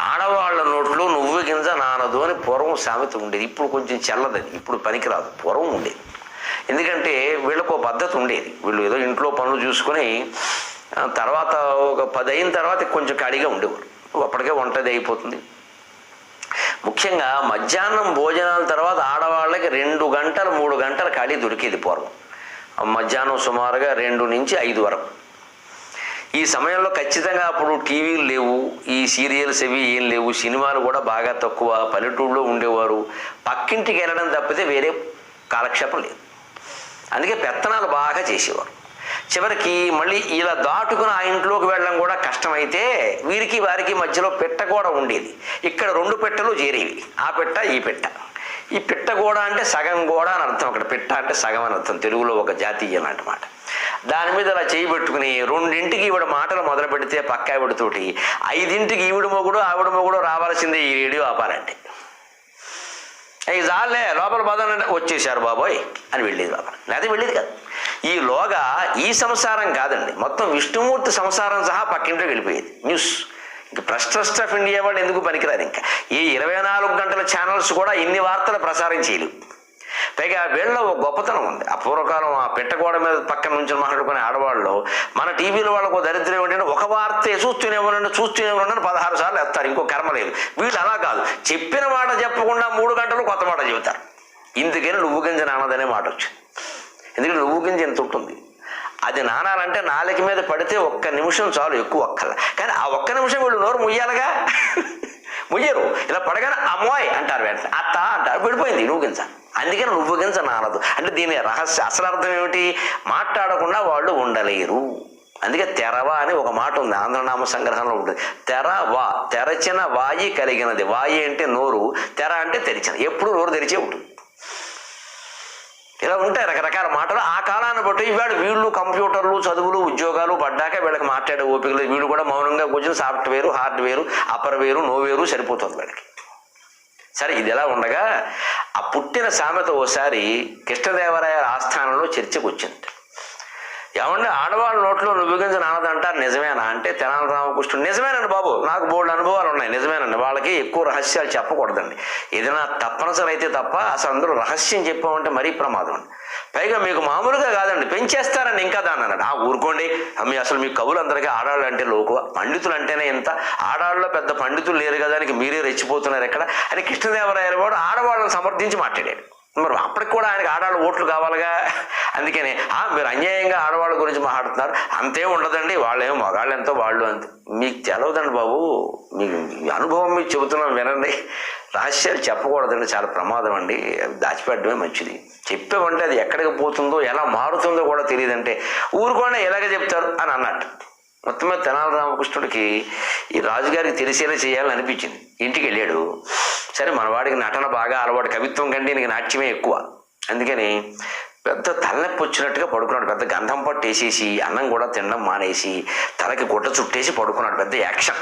ఆడవాళ్ళ నోట్లో నువ్వు గింజ నానదు అని పూర్వం సామెత ఉండేది. ఇప్పుడు కొంచెం చల్లదది. ఇప్పుడు పనికిరాదు. పూర్వం ఉండేది. ఎందుకంటే వీళ్ళకు ఒక పద్ధతి ఉండేది. వీళ్ళు ఏదో ఇంట్లో పనులు చూసుకొని తర్వాత ఒక పది అయిన తర్వాత కొంచెం ఖాళీగా ఉండేవారు. అప్పటికే వంటది అయిపోతుంది. ముఖ్యంగా మధ్యాహ్నం భోజనాల తర్వాత ఆడవాళ్ళకి రెండు గంటలు మూడు గంటలు ఖాళీ దొరికేది పూర్వం. మధ్యాహ్నం సుమారుగా రెండు నుంచి ఐదు వరకు. ఈ సమయంలో ఖచ్చితంగా అప్పుడు టీవీలు లేవు ఈ సీరియల్స్ అవి ఏం లేవు సినిమాలు కూడా బాగా తక్కువ పల్లెటూరులో ఉండేవారు. పక్కింటికి వెళ్ళడం తప్పితే వేరే కాలక్షేపం లేదు. అందుకే పెత్తనాలు బాగా చేసేవారు. చివరికి మళ్ళీ ఇలా దాటుకుని ఆ ఇంట్లోకి వెళ్ళడం కూడా కష్టమైతే వీరికి వారికి మధ్యలో పెట్ట కూడా ఉండేది. ఇక్కడ రెండు పెట్టలు చేరేవి. ఆ పెట్ట ఈ పెట్ట. ఈ పిట్ట గోడ అంటే సగం గోడ అని అర్థం. అక్కడ పిట్ట అంటే సగం అని అర్థం. తెలుగులో ఒక జాతీయం అన్నమాట. దాని మీద అలా చేయి పెట్టుకుని రెండింటికి ఈవిడ మాటలు మొదలు పెడితే పక్క ఆవిడతోటి ఐదింటికి ఈవిడ మొగుడు ఆవిడ మొగుడు రావాల్సిందే ఈ రేడియో ఆపాలంటే. అవి చాలే లోపల పదనండి వచ్చేసారు బాబోయ్ అని వెళ్ళేది లోపల లేదా వెళ్ళేది కాదు. ఈ లోగా ఈ సంసారం కాదండి. మొత్తం విష్ణుమూర్తి సంసారం సహా పక్కింట్లో వెళ్ళిపోయేది. న్యూస్. ఇంక ప్రెస్ ట్రస్ట్ ఆఫ్ ఇండియా వాళ్ళు ఎందుకు పనికిరాదు ఇంకా? ఈ ఇరవై నాలుగు గంటల ఛానల్స్ కూడా ఇన్ని వార్తలు ప్రసారం చేయలేవు. పైగా వీళ్ళలో ఒక గొప్పతనం ఉంది. ఆ పూర్వకాలం ఆ పెట్టగోడ మీద పక్కన నుంచి మాట్లాడుకునే ఆడవాళ్ళు మన టీవీలో వాళ్ళకు దరిద్రం ఏంటంటే ఒక వార్త చూస్తూనే ఉండండి చూస్తూనే ఉండండి పదహారు సార్లు ఎత్తారు ఇంకో కర్మ లేదు. వీళ్ళు అలా కాదు. చెప్పిన మాట చెప్పకుండా మూడు గంటలు కొత్త మాట చెబుతారు. ఇందుకని నువ్వు గింజ నానదనే మాట వచ్చింది. ఎందుకంటే నువ్వు గింజ ఎంత ఉంటుంది? అది నానాలంటే నాలుక మీద పడితే ఒక్క నిమిషం చాలు ఎక్కువ ఒక్కల. కానీ ఆ ఒక్క నిమిషం వీళ్ళు నోరు ముయ్యాలిగా? ముయ్యరు. ఇలా పడగానే అమ్మోయ్ అంటారు వెంటనే. అత్త అంటారు. విడిపోయింది నువ్వు గింజ. అందుకని నువ్వు నానదు. అంటే దీని రహస్య అసలు అర్థం ఏమిటి? మాట్లాడకుండా వాళ్ళు ఉండలేరు. అందుకే తెరవ అని ఒక మాట ఉంది. ఆంధ్రనామ సంగ్రహంలో ఉంటుంది. తెర వా తెరచిన వాయి కలిగినది. వాయి అంటే నోరు. తెర అంటే తెరిచిన. ఎప్పుడు నోరు తెరిచే ఉంటుంది. ఇలా ఉంటాయి రకరకాల మాటలు. ఆ కాలాన్ని బట్టి ఇవాడు వీళ్ళు కంప్యూటర్లు చదువులు ఉద్యోగాలు పడ్డాక వీళ్ళకి మాట్లాడే ఓపిక లేదు. వీళ్ళు కూడా మౌనంగా కూర్చొని సాఫ్ట్వేర్ హార్డ్వేర్ అప్పర్ వేరు నో వేరు సరిపోతుంది వీళ్ళకి. సరే ఇది ఎలా ఉండగా ఆ పుట్టిన సామెత ఓసారి కృష్ణదేవరాయ ఆస్థానంలో చర్చకు వచ్చింది ఏమంటే ఆడవాళ్ళ నోట్లో నువ్వు గింజ నానదంటారు నిజమేనా? అంటే తెనాలి రామకృష్ణుడు నిజమేనండి బాబు నాకు బోల్డ్ అనుభవాలు ఉన్నాయి నిజమేనండి. వాళ్ళకి ఎక్కువ రహస్యాలు చెప్పకూడదండి. ఏదైనా తప్పనిసరి అయితే తప్ప అసలు అందరూ రహస్యం చెప్పామంటే మరీ ప్రమాదం అండి. పైగా మీకు మామూలుగా కాదండి పెంచేస్తారండి ఇంకా దాని అన్నాడు. ఆ ఊరుకోండి. మీ అసలు మీ కవులందరికీ ఆడాళ్ళు అంటే లోకువ? పండితులు అంటేనే ఇంత? ఆడాళ్ళలో పెద్ద పండితులు లేరు కదా అని మీరే రెచ్చిపోతున్నారు ఎక్కడ? అని కృష్ణదేవరాయలు కూడా ఆడవాళ్ళని సమర్థించి మాట్లాడాడు. మరి అప్పటికి కూడా ఆయనకి ఆడవాళ్ళు ఓట్లు కావాలిగా? అందుకని "ఆ, మీరు అన్యాయంగా ఆడవాళ్ళ గురించి మాట్లాడుతున్నారు. అంతే ఉండదండి. వాళ్ళేమో మగాళ్ళు ఎంతో వాళ్ళు అంత మీకు తెలవదండి బాబు. మీకు మీ అనుభవం మీకు చెబుతున్నాం వినండి. రహస్యాలు చెప్పకూడదండి. చాలా ప్రమాదం అండి. అవి దాచిపెట్టడమే మంచిది. చెప్పేవంటే అది ఎక్కడికి పోతుందో ఎలా మారుతుందో కూడా తెలియదంటే ఊరుకోండి ఎలాగ చెప్తారు అని అన్నట్టు. మొత్తం మీద తెనాలి రామకృష్ణుడికి ఈ రాజుగారికి తెలిసేలా చేయాలని అనిపించింది. ఇంటికి వెళ్ళాడు. సరే మనవాడికి నటన బాగా అలవాటు. కవిత్వం కంటే నీకు నాట్యమే ఎక్కువ. అందుకని పెద్ద తలనొప్పి వచ్చినట్టుగా పడుకున్నాడు. పెద్ద గంధం పట్టేసేసి అన్నం కూడా తినడం మానేసి తలకి గుడ్డ చుట్టేసి పడుకున్నాడు. పెద్ద యాక్షన్.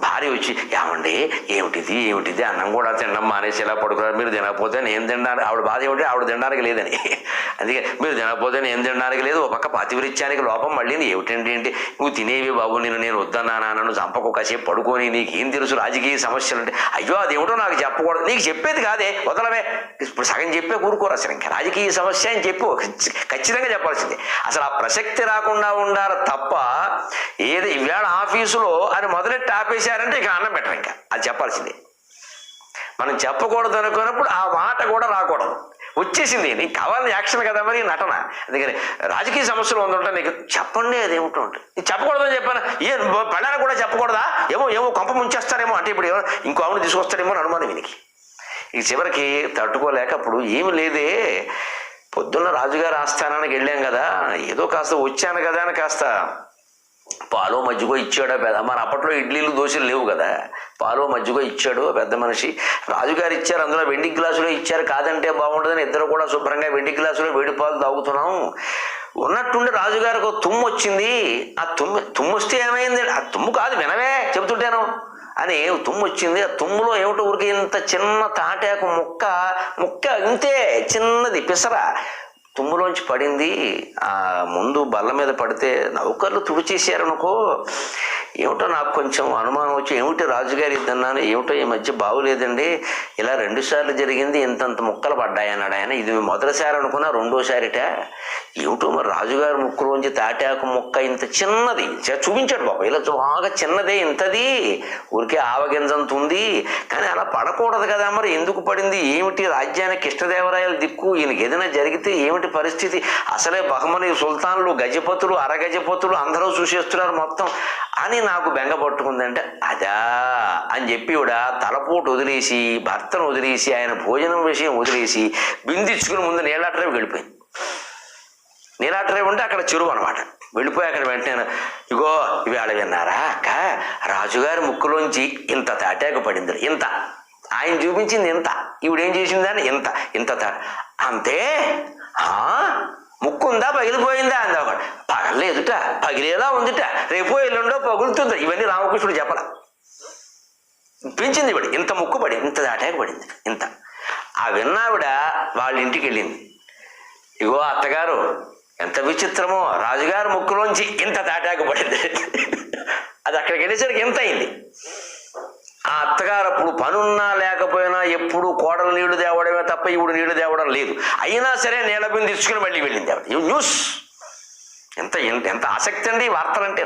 భార్య వచ్చి ఏమండి ఏమిటిది ఏమిటిది? అన్నం కూడా తినడం మానేసి ఇలా పడుకున్నారు? మీరు తినకపోతే నేను తినడానికి ఆవిడ బాధ ఏమిటి? ఆవిడ తినడానికి లేదని. అందుకే మీరు తినకపోతే నేను తినడానికి లేదు. ఒక పక్క పాతివృత్యానికి లోపం మళ్ళీ ఏమిటండి ఏంటి? నువ్వు తినేవి బాబు నేను నేను వద్దన్నానా నన్ను చంపకు కాసేపు పడుకొని నీకు ఏం తెలుసు? రాజకీయ సమస్యలు అంటే అయ్యో అదేమిటో నాకు చెప్పకూడదు. నీకు చెప్పేది కాదే వదలవే. ఇప్పుడు సగం చెప్పే కూరుకోరు అసలు ఇంకా. రాజకీయ సమస్య అని చెప్పు. ఖచ్చితంగా చెప్పాల్సిందే. అసలు ఆ ప్రసక్తి రాకుండా ఉండాలి తప్ప ఏది ఈవేళ ఆఫీసులో అని మొదలెట్టి ఆపేసి ఆపేశారంటే ఇక అన్నం పెట్టరు ఇంకా. అది చెప్పాల్సిందే. మనం చెప్పకూడదు అనుకున్నప్పుడు ఆ మాట కూడా రాకూడదు. వచ్చేసింది నీకు కావాలని యాక్షన్ కదా మరి నటన. అందుకని రాజకీయ సమస్యలు ఉందంటే నీకు చెప్పండి అదేమిటో ఉంటుంది నీకు చెప్పకూడదని చెప్పాను? ఏ పెళ్ళాన్ని కూడా చెప్పకూడదా? ఏమో ఏమో కొంప ముంచేస్తారేమో అంటే ఇప్పుడు ఏమో ఇంకో ఆవిడ తీసుకొస్తాడేమో అని అనుమానం వీనికి ఈ చివరికి తట్టుకోలేక అప్పుడు ఏమి లేదే. పొద్దున్న రాజుగారి ఆస్థానానికి వెళ్ళాం కదా. ఏదో కాస్త వచ్చాను కదా అని కాస్త పాలో మజ్జిగో ఇచ్చాడు పెద్ద మన అప్పట్లో ఇడ్లీలు దోశలు లేవు కదా. పాలో మజ్జిగో ఇచ్చాడు పెద్ద మనిషి. రాజుగారు ఇచ్చారు అందులో వెండి గ్లాసులో ఇచ్చారు. కాదంటే బాగుంటుందని ఇద్దరు కూడా శుభ్రంగా వెండి గ్లాసులో వేడి పాలు తాగుతున్నాం. ఉన్నట్టుండి రాజుగారికి ఒక తుమ్ము వచ్చింది. ఆ తుమ్ము తుమ్ము వస్తే ఏమైంది? ఆ తుమ్ము కాదు వినవే చెబుతుంటాను. అని తుమ్ము వచ్చింది. ఆ తుమ్ములో ఏమిటో ఊరికి ఇంత చిన్న తాటాకు ముక్క ముక్క ఇంతే చిన్నది పిసర. తుమ్ములోంచి పడింది. ఆ ముందు బల్ల మీద పడితే నౌకర్లు తుడిచేసారనుకో ఏమిటో నాకు కొంచెం అనుమానం వచ్చి ఏమిటి రాజుగారి ఇద్దన్నాను ఏమిటో ఈ మధ్య బాగులేదండి ఇలా రెండుసార్లు జరిగింది ఇంతంత ముక్కలు పడ్డాయన్నాడు ఆయన. ఇది మొదటిసారి అనుకున్నా రెండోసారిట ఏమిటో మరి రాజుగారి ముక్కులోంచి తాటాకు ముక్క ఇంత చిన్నది. చూపించాడు బాబు ఇలా బాగా చిన్నదే ఇంతది. ఊరికే ఆవగింజంత ఉంది కానీ అలా పడకూడదు కదా మరి ఎందుకు పడింది? ఏమిటి రాజ్యానికి కృష్ణదేవరాయల దిక్కు? ఈయనకి ఏదైనా జరిగితే ఏమిటి పరిస్థితి. అసలే బహుమని సుల్తాన్లు గజపతులు అరగజపతులు అందరూ చూసేస్తున్నారు మొత్తం. అని నాకు బెంగ పట్టుకుందంటే. అదా అని చెప్పి కూడా తలపోటు వదిలేసి భర్తను వదిలేసి ఆయన భోజనం విషయం వదిలేసి బిందిచ్చుకుని ముందు నీళ్ళట్రేవి వెళ్ళిపోయింది. నీలాట్రేవి ఉంటే అక్కడ చెరువు అనమాట వెళ్ళిపోయి అక్కడ వెంటనే ఇగో ఇవాళ విన్నారా అక్క? రాజుగారి ముక్కులోంచి ఇంత తాటాక పడింది ఇంత. ఆయన చూపించింది ఇంత. ఈవిడేం చేసిందని ఇంత. ఇంత అంతే. ఆ పగిలిపోయిందా అంది ఒకడు పగలేదుట పగిలేలా ఉందిట. రేపో ఎల్లుండో పగులుతుంది. ఇవన్నీ రామకృష్ణుడు చెప్పల. పెంచింది ఇవిడ ఇంత ముక్కు పడి ఇంత దాటాక పడింది. ఇంత. ఆ విన్నావిడ వాళ్ళ ఇంటికి వెళ్ళింది. ఇగో అత్తగారు ఎంత విచిత్రమో. రాజుగారు ముక్కులోంచి ఇంత దాటాక పడింది. అది అక్కడికి వెళ్ళేసరికి ఎంత అయింది. ఆ అత్తగారు అప్పుడు పనున్నా లేకపోయినా ఎప్పుడు కోడలు నీళ్ళు తేవడమే తప్ప ఇప్పుడు నీళ్ళు తేవడం లేదు. అయినా సరే నీళ్ళ బిందు తీసుకుని మళ్ళీ వెళ్ళింది ఆవిడ. న్యూస్ ఎంత ఎంత ఆసక్తి అండి ఈ వార్తలంటే.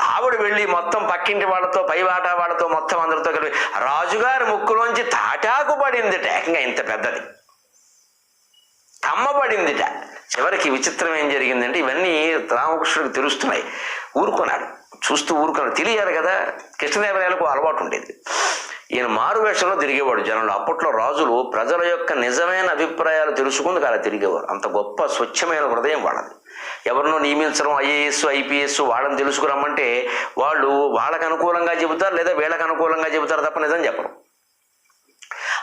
ఆవిడ వెళ్ళి మొత్తం పక్కింటి వాళ్ళతో పై వాటా వాళ్ళతో మొత్తం అందరితో కలిపి రాజుగారి ముక్కులోంచి తాటాకు పడింది ఇంకా ఇంత పెద్దది. అమ్మబడిందిట చివరికి విచిత్రం ఏం జరిగిందంటే ఇవన్నీ రామకృష్ణుడికి తెలుస్తున్నాయి. ఊరుకున్నాడు. చూస్తూ ఊరుకున్న తెలియాలి కదా కృష్ణదేవరాయలకు అలవాటు ఉండేది. ఈయన మారు వేషంలో తిరిగేవాడు జనంలో. అప్పట్లో రాజులు ప్రజల యొక్క నిజమైన అభిప్రాయాలు తెలుసుకుందుకు అలా తిరిగేవారు. అంత గొప్ప స్వచ్ఛమైన హృదయం వాళ్ళది. ఎవరినో నియమించడం ఐఏఎస్ ఐపీఎస్ వాళ్ళని తెలుసుకురమ్మంటే వాళ్ళు వాళ్ళకు అనుకూలంగా చెబుతారు లేదా వీళ్ళకు అనుకూలంగా చెబుతారు తప్ప నిజం చెప్పరు.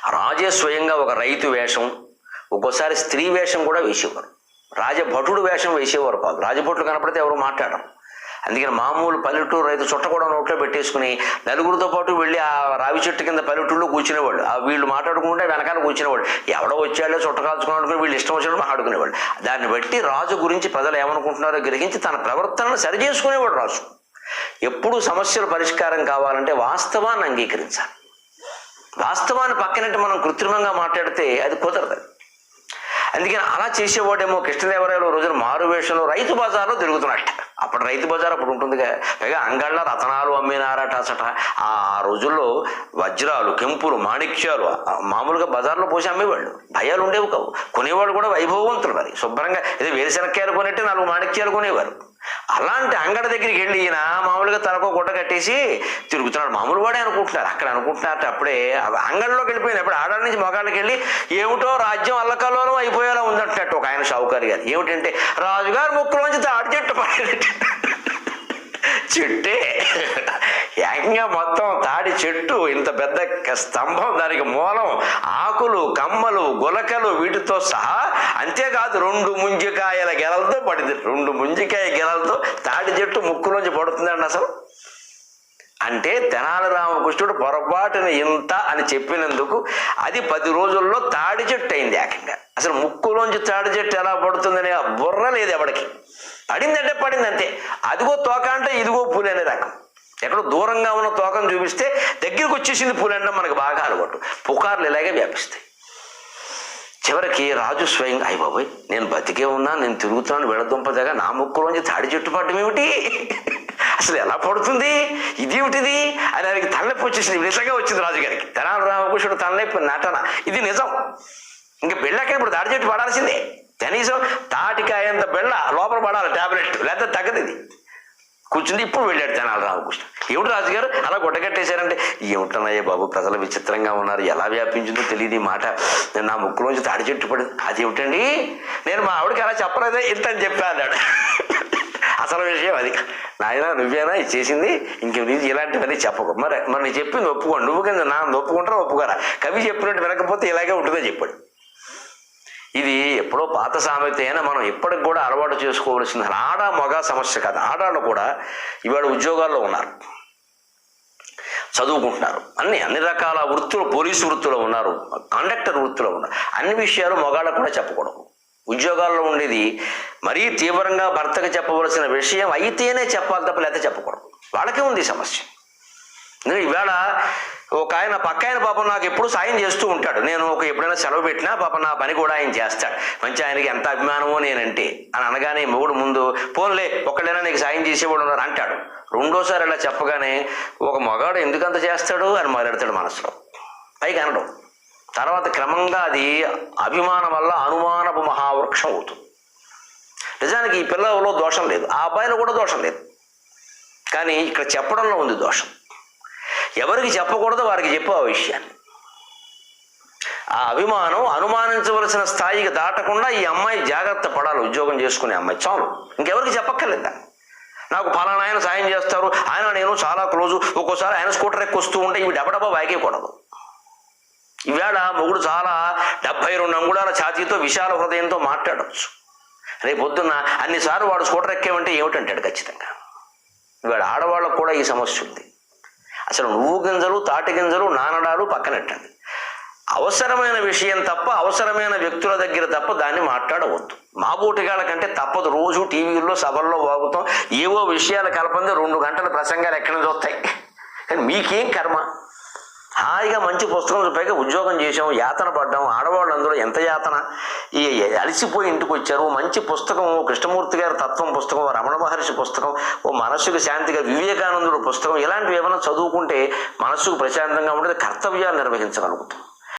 రాజే స్వయంగా ఒక రైతు వేషం ఒక్కోసారి స్త్రీ వేషం కూడా వేసేవారు. రాజభటుడు వేషం వేసేవారు కాదు. రాజభటులు కనపడితే ఎవరు మాట్లాడరు. అందుకని మామూలు పల్లెటూరు రైతు చుట్ట కూడా నోట్లో పెట్టేసుకుని నలుగురితో పాటు వెళ్ళి ఆ రావి చెట్టు కింద పల్లెటూరులో కూర్చునేవాళ్ళు ఆ వీళ్ళు మాట్లాడుకుంటే వెనకాల కూర్చునేవాళ్ళు ఎవడో వచ్చాడో చుట్ట కాల్చుకుని వీళ్ళు ఇష్టం వచ్చినట్టు మాట్లాడుకునేవాళ్ళు దాన్ని బట్టి రాజు గురించి ప్రజలు ఏమనుకుంటున్నారో గ్రహించి తన ప్రవర్తనను సరి చేసుకునేవాడు రాజు. ఎప్పుడు సమస్యల పరిష్కారం కావాలంటే వాస్తవాన్ని అంగీకరించాలి. వాస్తవాన్ని పక్కనట్టు మనం కృత్రిమంగా మాట్లాడితే అది కుదరదు. అందుకని అలా చేసేవాడేమో కృష్ణదేవరాయలు రోజున మారు వేషంలో రైతు బజార్లో తిరుగుతున్నట్ట. అప్పుడు రైతు బజార్ అప్పుడు ఉంటుందిగా. పైగా అంగళ్ళ రతనాలు అమ్మినారట అసట. ఆ రోజుల్లో వజ్రాలు కెంపులు మాణిక్యాలు మామూలుగా బజార్లో పోసి అమ్మేవాళ్ళు. భయాలు ఉండేవి కావు. కొనేవాళ్ళు కూడా వైభవవంతులు మరి. శుభ్రంగా ఇది వేరుశనక్కాయలు కొనేట్టే నాలుగు మాణిక్యాలు కొనేవారు. అలాంటి అంగడి దగ్గరికి వెళ్ళి ఈయన మామూలుగా తలకో గుడ్డ కట్టేసి తిరుగుతున్నాడు. మామూలు వాడే అనుకుంటున్నారు అక్కడ అనుకుంటున్నారు అప్పుడే అంగడిలోకి వెళ్ళిపోయింది అప్పుడు ఆడాల నుంచి మొగాళ్ళకి వెళ్ళి ఏమిటో రాజ్యం అల్లకల్లోనూ అయిపోయేలా ఉందంటున్నట్టు ఒక ఆయన షావుకారు గారు. ఏమిటంటే రాజుగారు ముక్కులోంచి తాడి చెట్టు పడేటట్టు. చెట్టే. ఏకంగా మొత్తం తాడి చెట్టు ఇంత పెద్ద స్తంభం దానికి మూలం ఆకులు కమ్మలు గులకలు వీటితో సహా అంతేకాదు రెండు ముంజికాయల గెలలతో పడింది. రెండు ముంజికాయ గెలలతో తాడి చెట్టు ముక్కులోంచి పడుతుందండి అసలు. అంటే తెనాలి రామకృష్ణుడు పొరపాటున ఇంత అని చెప్పినందుకు అది పది రోజుల్లో తాడి చెట్టు అయింది ఏకంగా. అసలు ముక్కులోంచి తాడి చెట్టు ఎలా పడుతుందనే ఆ బుర్ర లేదు ఎవడికి. పడిందంటే పడింది అంతే అదిగో తోక అంటే ఇదిగో పూలు అనే రకం. ఎక్కడో దూరంగా ఉన్న తోకను చూపిస్తే దగ్గరికి వచ్చేసింది పూలు అంటే మనకు బాగా అలవాటు. పుకార్లు ఇలాగే వ్యాపిస్తాయి. చివరికి రాజు స్వయంగా అయ్య బాబోయ్ నేను బతికే ఉన్నా నేను తిరుగుతున్నాను వెళ్ళదుంపదగా నా ముక్కులోంచి తాడి చెట్టు పడడం ఏమిటి? అసలు ఎలా పడుతుంది? ఇదేమిటిది అని ఆయనకి తలనొప్పి వచ్చేసింది. నిజంగా వచ్చింది రాజుగారికి. తెనాలి రామకృష్ణుడు తలనొప్పి నటన. ఇది నిజం. ఇంకా బిళ్ళకి ఇప్పుడు దాడి చెట్టు పడాల్సిందే. కనీసం తాటికాయంత బిళ్ళ లోపల పడాలి టాబ్లెట్ లేకపోతే తగ్గదు ఇది. కూర్చుంది ఇప్పుడు వెళ్ళాడు తెనాలి రామకృష్ణ. ఏమిటి రాజుగారు? అలా గుడ్డగట్టేశారంటే ఏమిటన్నాయే బాబు ప్రజలు విచిత్రంగా ఉన్నారు. ఎలా వ్యాపించిందో తెలియదు ఈ మాట. నేను నా ముక్కులోంచి తాడి చెట్టు పడింది. అదేమిటండి? నేను మా ఆవిడకి అలా చెప్పలేదే ఇంత అని చెప్పా అన్నాడు. అసలు విషయం అది. నాయన నువ్వేనా? ఇది చేసింది? ఇంక నీకు ఇలాంటివన్నీ చెప్పకు. మరి మరి నేను చెప్పింది ఒప్పుకోండి నువ్వు కింద నా ఒప్పుకుంటారా? ఒప్పుకోరా? కవి చెప్పినట్టు వినకపోతే ఇలాగే ఉంటుందో చెప్పాడు. ఇది ఎప్పుడో పాత సామెత అయినా మనం ఇప్పటికి కూడా అలవాటు చేసుకోవలసింది. ఆడ మగ సమస్య కాదు. ఆడాళ్ళు కూడా ఇవాళ ఉద్యోగాల్లో ఉన్నారు. చదువుకుంటున్నారు. అన్ని అన్ని రకాల వృత్తులు పోలీసు వృత్తిలో ఉన్నారు. కండక్టర్ వృత్తిలో ఉన్నారు. అన్ని విషయాలు మగాళ్ళకు కూడా చెప్పకూడదు. ఉద్యోగాల్లో ఉండేది మరీ తీవ్రంగా భర్తకు చెప్పవలసిన విషయం అయితేనే చెప్పాలి తప్ప లేకపోతే చెప్పకూడదు. వాళ్ళకే ఉంది సమస్య. ఇవాళ ఒక ఆయన పక్క ఆయన పాపం నాకు ఎప్పుడు సాయం చేస్తూ ఉంటాడు. నేను ఒక ఎప్పుడైనా సెలవు పెట్టినా పాపం నా పని కూడా ఆయన చేస్తాడు. మంచి ఆయనకి ఎంత అభిమానమో నేనంటే. అని అనగానే మొగుడు ముందు పోన్లే ఒక్కడైనా నీకు సాయం చేసేవాడు ఉన్నారు అంటాడు. రెండోసారి అలా చెప్పగానే ఒక మగాడు ఎందుకంత చేస్తాడు? అని మొదలెడతాడు మనసులో. పైకి అనడం. తర్వాత క్రమంగా అది అభిమానం వల్ల అనుమానపు మహావృక్షం అవుతుంది. నిజానికి ఈ పిల్లలలో దోషం లేదు. ఆ అబ్బాయిలో కూడా దోషం లేదు. కానీ ఇక్కడ చెప్పడంలో ఉంది దోషం. ఎవరికి చెప్పకూడదో వారికి చెప్పు ఆ విషయాన్ని. ఆ అభిమానం అనుమానించవలసిన స్థాయికి దాటకుండా ఈ అమ్మాయి జాగ్రత్త పడాలి ఉద్యోగం చేసుకునే అమ్మాయి. చాలు. ఇంకెవరికి చెప్పక్కర్లేదా? నాకు ఫలానా ఆయన సాయం చేస్తారు. ఆయన నేను చాలా క్లోజు. ఒక్కోసారి ఆయన స్కూటర్ ఎక్కొస్తూ ఉంటే ఇవి డబ్బడబ్బా వాగేయకూడదు. ఈవేళ మొగుడు చాలా డెబ్బై రెండు అంగుళాల ఛాతీతో విశాల హృదయంతో మాట్లాడవచ్చు రేపు పొద్దున్న అన్నిసార్లు వాడు స్కూటర్ ఎక్కేమంటే ఏమిటంటాడు ఖచ్చితంగా? ఇవాళ ఆడవాళ్ళకు కూడా ఈ సమస్య ఉంది. అసలు నువ్వు గింజలు తాటి గింజలు నానడాలు పక్కనెట్టండి. అవసరమైన విషయం తప్ప అవసరమైన వ్యక్తుల దగ్గర తప్ప దాన్ని మాట్లాడవద్దు. మా బూటిగాళ్ళ కంటే తప్పదు. రోజు టీవీల్లో సభల్లో వాగుతాం. ఏవో విషయాలు కలపంది రెండు గంటల ప్రసంగాలు ఎక్కడి నుంచి వస్తాయి? కానీ మీకేం కర్మ? హాయిగా మంచి పుస్తకం పైగా ఉద్యోగం చేసాం యాతన పడ్డాం ఆడవాళ్ళందరూ ఎంత యాతన? ఈ అలసిపోయి ఇంటికి వచ్చారు మంచి పుస్తకం కృష్ణమూర్తి గారి తత్వం పుస్తకం రమణ మహర్షి పుస్తకం ఓ మనస్సుకు శాంతిగా వివేకానందుడు పుస్తకం ఇలాంటివి ఏమైనా చదువుకుంటే మనస్సుకు ప్రశాంతంగా ఉంటుంది కర్తవ్యాలు నిర్వహించగలుగుతాం.